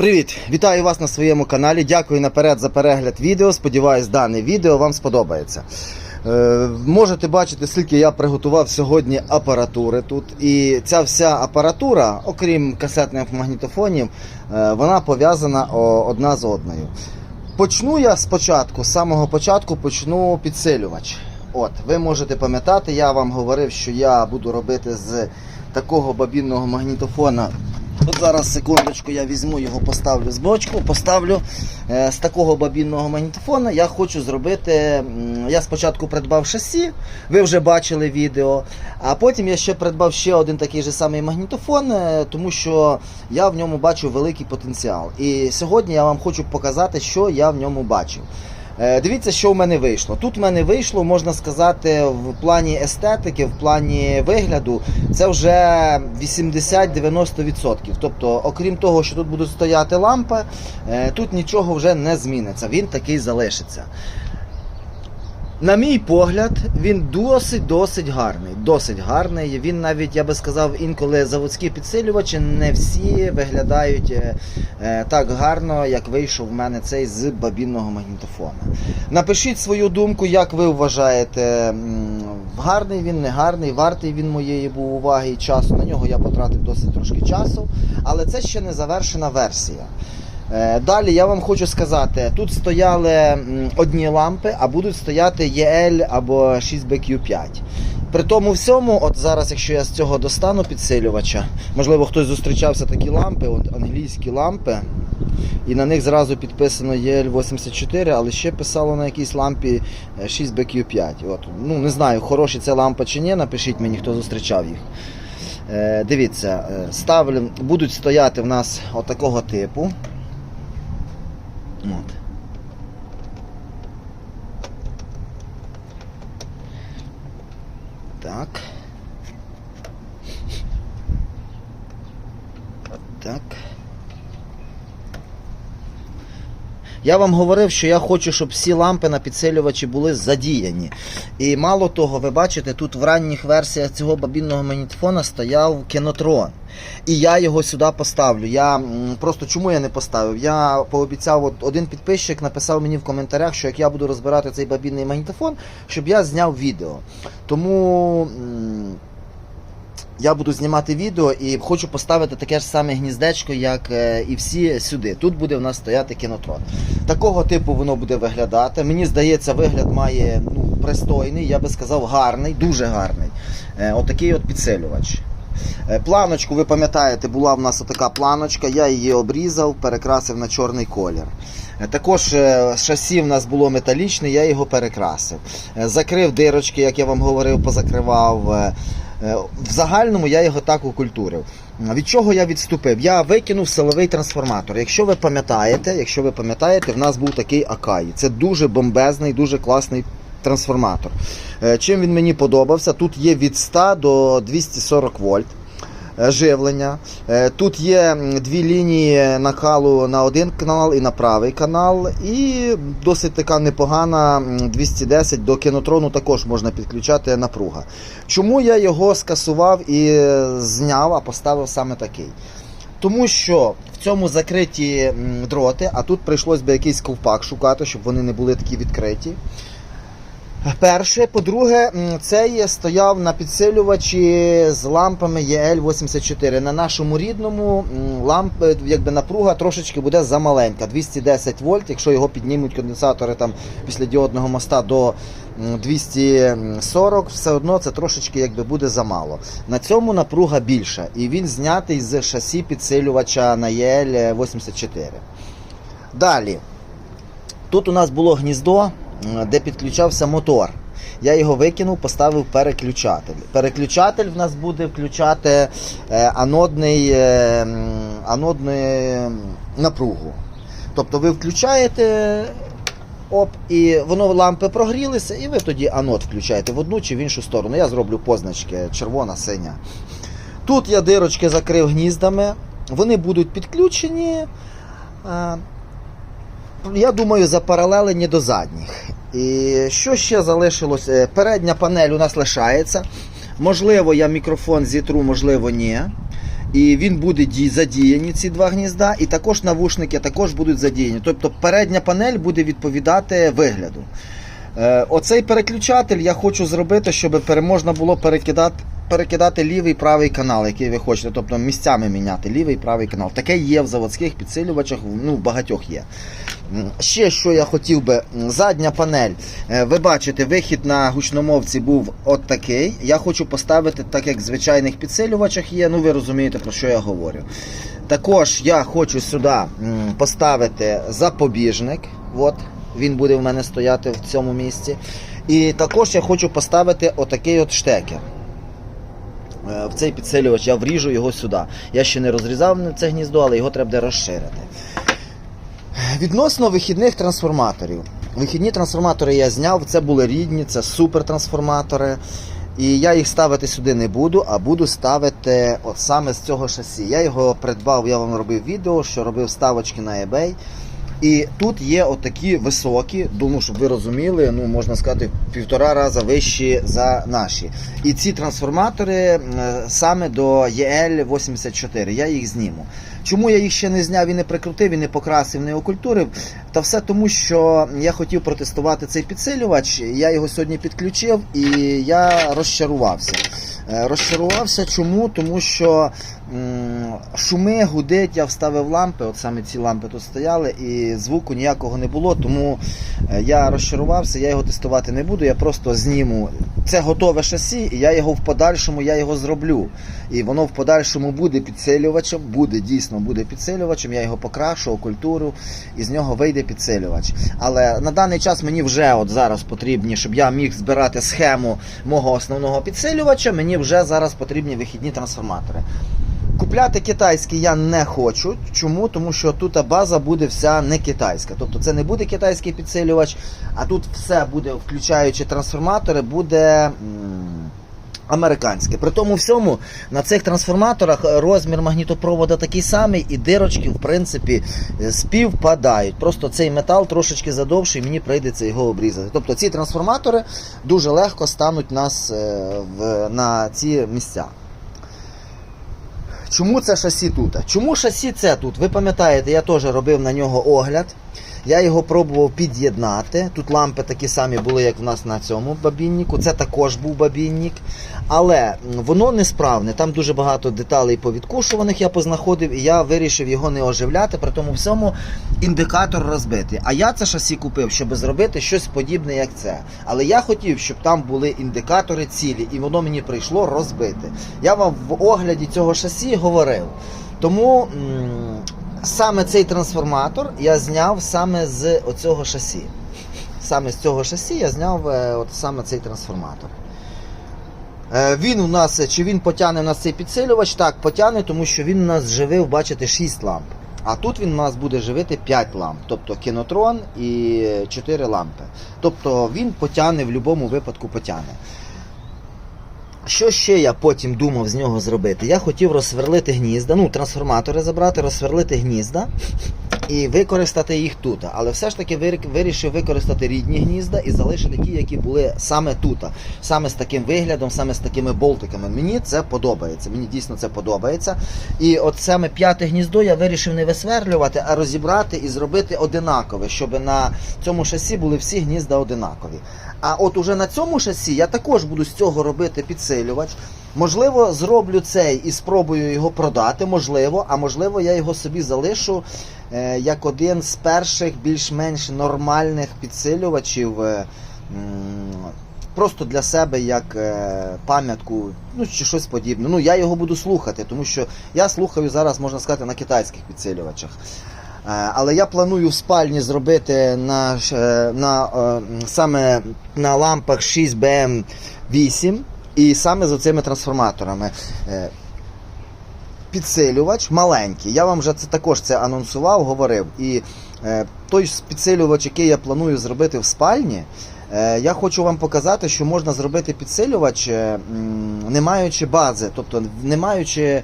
Привіт! Вітаю вас на своєму каналі. Дякую наперед за перегляд відео. Сподіваюсь, дане відео вам сподобається. Е, можете бачити, скільки я приготував сьогодні апаратури тут. І ця вся апаратура, окрім касетних магнітофонів, е, вона пов'язана одна з одною. Почну я спочатку, з самого початку почну підсилювач. От, ви можете пам'ятати, я вам говорив, що я буду робити з такого бабінного магнітофона. От зараз секундочку я візьму його, поставлю з бочку, поставлю е, з такого бабінного магнітофона. Я хочу зробити. Я спочатку придбав шасі, ви вже бачили відео. А потім я ще придбав ще один такий же самий магнітофон, е, тому що я в ньому бачу великий потенціал. І сьогодні я вам хочу показати, що я в ньому бачив. Е, Дивіться, що в мене вийшло. Тут в мене вийшло, можна сказати, в плані естетики, в плані вигляду, це вже 80-90%. Тобто, окрім того, що тут будуть стояти лампи, е, тут нічого вже не зміниться. Він такий залишиться. На мій погляд, він досить-досить гарний. Досить гарний. Він навіть, я би сказав, інколи заводські підсилювачі не всі виглядають е, е, так гарно, як вийшов в мене цей з бабінного магнітофона. Напишіть свою думку, як ви вважаєте, гарний він, не гарний, вартий він моєї був уваги і часу. На нього я потратив досить трошки часу, але це ще не завершена версія. Е, Далі я вам хочу сказати, тут стояли одні лампи, а будуть стояти EL або 6BQ5. При тому всьому, от зараз, якщо я з цього достану підсилювача, можливо, хтось зустрічався такі лампи, от англійські лампи, і на них зразу підписано EL84, але ще писало на якійсь лампі е, 6BQ5. От, ну, не знаю, хороші це лампа чи ні, напишіть мені, хто зустрічав їх. Е, Дивіться, е, ставлю, будуть стояти в нас отакого типу. От. Так. Я вам говорив, що я хочу, щоб всі лампи на підсилювачі були задіяні. І мало того, ви бачите, тут в ранніх версіях цього бабінного магнітофона стояв кінотрон. І я його сюди поставлю. Я просто чому я не поставив? Я пообіцяв, от один підписчик написав мені в коментарях, що як я буду розбирати цей бабінний магнітофон, щоб я зняв відео. Тому. Я буду знімати відео і хочу поставити таке ж саме гніздечко, як е, і всі сюди. Тут буде в нас стояти кінотрон. Такого типу воно буде виглядати. Мені здається, вигляд має ну, пристойний, я би сказав, гарний, дуже гарний. Е, Отакий от підсилювач. Е, Планочку, ви пам'ятаєте, була в нас така планочка, я її обрізав, перекрасив на чорний колір. Також шасі в нас було металічне, я його перекрасив. Закрив дирочки, як я вам говорив, позакривав. Е, е, В загальному я його так укультурив. Від чого я відступив? Я викинув силовий трансформатор. Якщо ви пам'ятаєте, якщо ви пам'ятаєте, в нас був такий Акаї. Це дуже бомбезний, дуже класний трансформатор. Е, Чим він мені подобався? Тут є від 100 до 240 вольт е, живлення. Е, Тут є дві лінії накалу на один канал і на правий канал. І досить така непогана 210 до кінотрону також можна підключати напруга. Чому я його скасував і е, зняв, а поставив саме такий? Тому що в цьому закриті дроти, а тут прийшлось би якийсь ковпак шукати, щоб вони не були такі відкриті. Перше, по-друге, цей стояв на підсилювачі з лампами EL84. На нашому рідному ламп, е, якби напруга трошечки буде замаленька. 210 вольт, якщо його піднімуть конденсатори там після діодного моста до 240, все одно це трошечки якби буде замало. На цьому напруга більша. І він знятий з шасі підсилювача на EL84. Далі. Тут у нас було гніздо, де підключався мотор. Я його викинув, поставив переключатель. Переключатель в нас буде включати е, анодний, е, анодну напругу. Тобто ви включаєте оп, і воно лампи прогрілися, і ви тоді анод включаєте в одну чи в іншу сторону. Я зроблю позначки червона, синя. Тут я дирочки закрив гніздами, вони будуть підключені. Я думаю, запаралелені до задніх. І що ще залишилось? Е, Передня панель у нас лишається. Можливо, я мікрофон зітру, можливо, ні. І він буде задіяні ці два гнізда, і також навушники також будуть задіяні. Тобто передня панель буде відповідати вигляду. Е, Оцей переключатель я хочу зробити, щоб переможна було перекидати, перекидати лівий правий канал, який ви хочете, тобто місцями міняти лівий правий канал. Таке є в заводських підсилювачах, ну, в багатьох є. Ще що я хотів би, задня панель. Е, Ви бачите, вихід на гучномовці був от такий. Я хочу поставити, так як в звичайних підсилювачах є, ну ви розумієте, про що я говорю. Також я хочу сюди поставити запобіжник. От, він буде в мене стояти в цьому місці. І також я хочу поставити отакий от штекер. Е, В цей підсилювач я вріжу його сюди. Я ще не розрізав це гніздо, але його треба розширити. Відносно вихідних трансформаторів. Вихідні трансформатори я зняв, це були рідні, це супер трансформатори. І я їх ставити сюди не буду, а буду ставити от саме з цього шасі. Я його придбав, я вам робив відео, що робив ставочки на eBay. І тут є отакі високі, думаю, щоб ви розуміли, ну можна сказати, півтора рази вищі за наші. І ці трансформатори е, саме до EL84, я їх зніму. Чому я їх ще не зняв і не прикрутив, і не покрасив, не окультурив? Та все тому, що я хотів протестувати цей підсилювач. Я його сьогодні підключив і я розчарувався. Е, Розчарувався чому? Тому що м, шуми, гудить, я вставив лампи, от саме ці лампи тут стояли, і звуку ніякого не було, тому е, я розчарувався, я його тестувати не буду, я просто зніму. Це готове шасі, і я його в подальшому я його зроблю. І воно в подальшому буде підсилювачем, буде дійсно буде підсилювачем, я його покрашу, окультуру, і з нього вийде підсилювач. Але на даний час мені вже от зараз потрібні, щоб я міг збирати схему мого основного підсилювача, мені вже зараз потрібні вихідні трансформатори. Купляти китайський я не хочу. Чому? Тому що тут база буде вся не китайська. Тобто це не буде китайський підсилювач, а тут все буде, включаючи трансформатори, буде. Американське. При тому всьому на цих трансформаторах розмір магнітопровода такий самий, і дирочки, в принципі, е, співпадають. Просто цей метал трошечки задовший, мені прийдеться його обрізати. Тобто ці трансформатори дуже легко стануть нас е, на ці місця. Чому це шасі тут? Чому шасі це тут? Ви пам'ятаєте, я теж робив на нього огляд. Я його пробував під'єднати. Тут лампи такі самі були, як в нас на цьому бабіннику. Це також був бабінник. Але воно несправне. Там дуже багато деталей повідкушуваних я познаходив, і я вирішив його не оживляти. При тому всьому індикатор розбитий. А я це шасі купив, щоб зробити щось подібне, як це. Але я хотів, щоб там були індикатори цілі, і воно мені прийшло розбити. Я вам в огляді цього шасі говорив. Тому. Саме цей трансформатор я зняв саме з оцього шасі. Саме з цього шасі я зняв е, от саме цей трансформатор. Е, Він у нас, чи він потягне у нас цей підсилювач? Так, потягне, тому що він у нас живив, бачите, 6 ламп. А тут він у нас буде живити 5 ламп, тобто кінотрон і 4 лампи. Тобто він потягне в будь-якому випадку потягне. Що ще я потім думав з нього зробити? Я хотів розсверлити гнізда, ну, трансформатори забрати, розсверлити гнізда і використати їх тут. Але все ж таки вирішив використати рідні гнізда і залишити ті, які були саме тут. Саме з таким виглядом, саме з такими болтиками. Мені це подобається. Мені дійсно це подобається. І от саме п'яте гніздо я вирішив не висверлювати, а розібрати і зробити одинакове, щоб на цьому шасі були всі гнізда одинакові. А от уже на цьому шасі я також буду з цього робити підсилювач. Можливо, зроблю цей і спробую його продати, можливо, а можливо, я його собі залишу е, як один з перших більш-менш нормальних підсилювачів. е, Просто для себе як е, пам'ятку, ну чи щось подібне. Ну я його буду слухати, тому що я слухаю зараз, можна сказати, на китайських підсилювачах. Але я планую в спальні зробити на, на, саме на лампах 6BM8 і саме з оцими трансформаторами. Е, Підсилювач маленький. Я вам вже це також це анонсував, говорив. І е, той підсилювач, який я планую зробити в спальні, е, я хочу вам показати, що можна зробити підсилювач, не маючи бази, тобто не маючи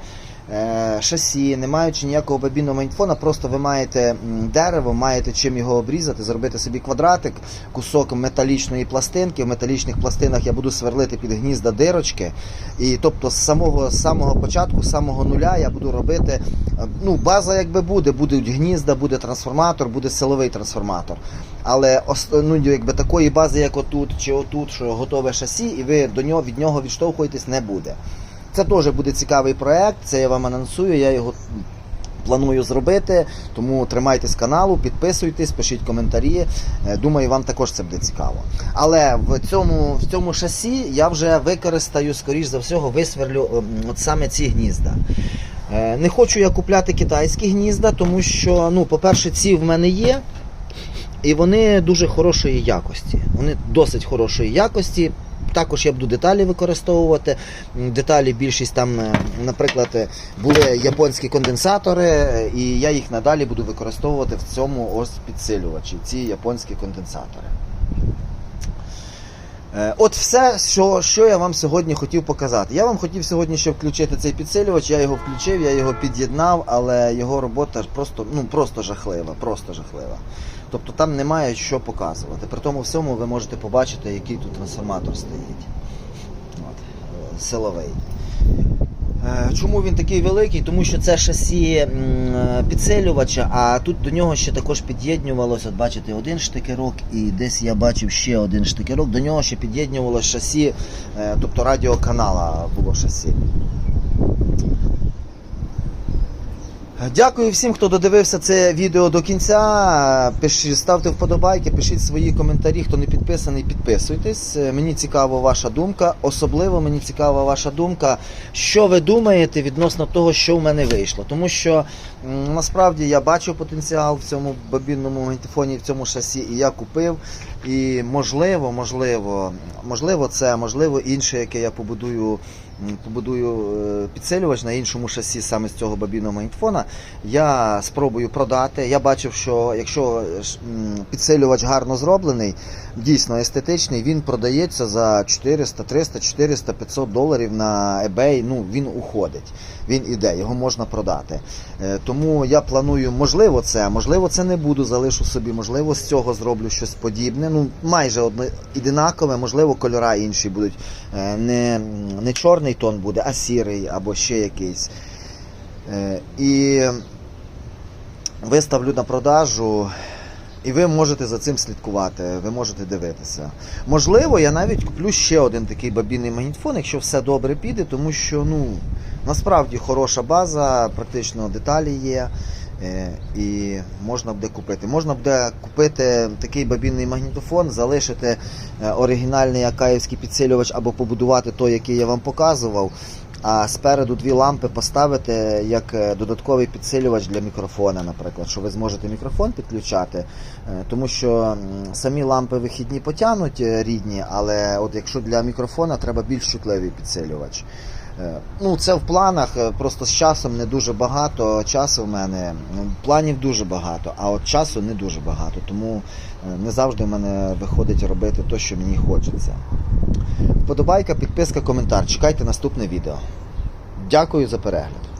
шасі, не маючи ніякого бобінного магнітофона, просто ви маєте дерево, маєте чим його обрізати, зробити собі квадратик, кусок металічної пластинки. В металічних пластинах я буду сверлити під гнізда дирочки. І тобто з самого, самого початку, з самого нуля я буду робити. е, Ну, база якби буде, будуть гнізда, буде трансформатор, буде силовий трансформатор. Але ну, якби такої бази, як отут чи отут, що готове шасі, і ви до нього від нього відштовхуєтесь, не буде. Це теж буде цікавий проект, це я вам анонсую, я його планую зробити. Тому тримайтесь каналу, підписуйтесь, пишіть коментарі. Е, Думаю, вам також це буде цікаво. Але в цьому, в цьому шасі я вже використаю, скоріш за всього, висверлю ем, от саме ці гнізда. Е, Не хочу я купляти китайські гнізда, тому що, ну, по-перше, ці в мене є. І вони дуже хорошої якості. Вони досить хорошої якості. Також я буду деталі використовувати. Деталі більшість там, е, наприклад, е, були японські конденсатори, і я їх надалі буду використовувати в цьому ось підсилювачі, ці японські конденсатори. Е, От все, що, що я вам сьогодні хотів показати. Я вам хотів сьогодні ще включити цей підсилювач, я його включив, я його під'єднав, але його робота просто, ну, просто жахлива, просто жахлива. Тобто там немає що показувати. При тому всьому ви можете побачити, який тут трансформатор стоїть. От, е, силовий. Е, Чому він такий великий? Тому що це шасі е, підсилювача, а тут до нього ще також під'єднювалося, от бачите, один штикерок, і десь я бачив ще один штикерок. До нього ще під'єднювалося шасі, тобто радіоканала було шасі. Дякую всім, хто додивився це відео до кінця. Пишіть, ставте вподобайки, пишіть свої коментарі. Хто не підписаний, підписуйтесь. Мені цікава ваша думка. Особливо мені цікава ваша думка, що ви думаєте відносно того, що в мене вийшло. Тому що насправді я бачив потенціал в цьому бобінному магнітофоні, в цьому шасі, і я купив. І можливо, можливо, можливо, це, можливо, інше, яке я побудую. Побудую е, підсилювач на іншому шасі саме з цього бобінного магнітофона. Я спробую продати. Я бачив, що якщо підсилювач гарно зроблений, дійсно естетичний, він продається за 400, 300, 400, 500 доларів на eBay. Ну він уходить. Він іде, його можна продати. Е, Тому я планую, можливо, це, можливо, це не буду, залишу собі, можливо, з цього зроблю щось подібне. Ну, майже одне одинакове, можливо, кольора інші будуть. Е, Не, не чорний тон буде, а сірий або ще якийсь. Е, І виставлю на продажу, і ви можете за цим слідкувати, ви можете дивитися. Можливо, я навіть куплю ще один такий бабінний магнітофон, якщо все добре піде, тому що ну, насправді хороша база, практично деталі є. Е, І можна буде купити. Можна буде купити такий бабінний магнітофон, залишити е, оригінальний акаївський підсилювач або побудувати той, який я вам показував. А спереду дві лампи поставити як е, додатковий підсилювач для мікрофона, наприклад, що ви зможете мікрофон підключати, тому що самі лампи вихідні потягнуть е, рідні, але от якщо для мікрофона треба більш чутливий підсилювач. Е, Ну, це в планах, е, просто з часом не дуже багато. Часу в мене ну, планів дуже багато, а от часу не дуже багато. Тому е, не завжди в мене виходить робити те, що мені хочеться. Вподобайка, підписка, коментар. Чекайте наступне відео. Дякую за перегляд.